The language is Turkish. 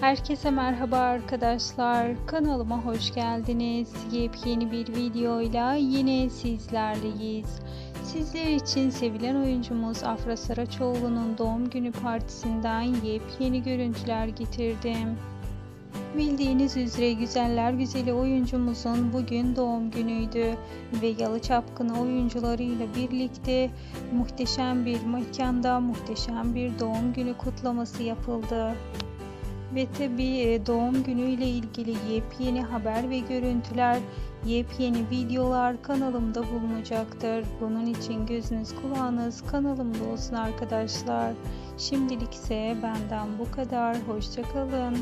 Herkese merhaba arkadaşlar. Kanalıma hoş geldiniz. Yepyeni bir videoyla yine sizlerleyiz. Sizler için sevilen oyuncumuz Afra Saraçoğlu'nun doğum günü partisinden yepyeni görüntüler getirdim. Bildiğiniz üzere güzeller güzeli oyuncumuzun bugün doğum günüydü ve Yalı Çapkını oyuncularıyla birlikte muhteşem bir mekanda muhteşem bir doğum günü kutlaması yapıldı. Ve tabii doğum günüyle ilgili yepyeni haber ve görüntüler, yepyeni videolar kanalımda bulunacaktır. Bunun için gözünüz kulağınız kanalımda olsun arkadaşlar. Şimdilik ise benden bu kadar. Hoşçakalın.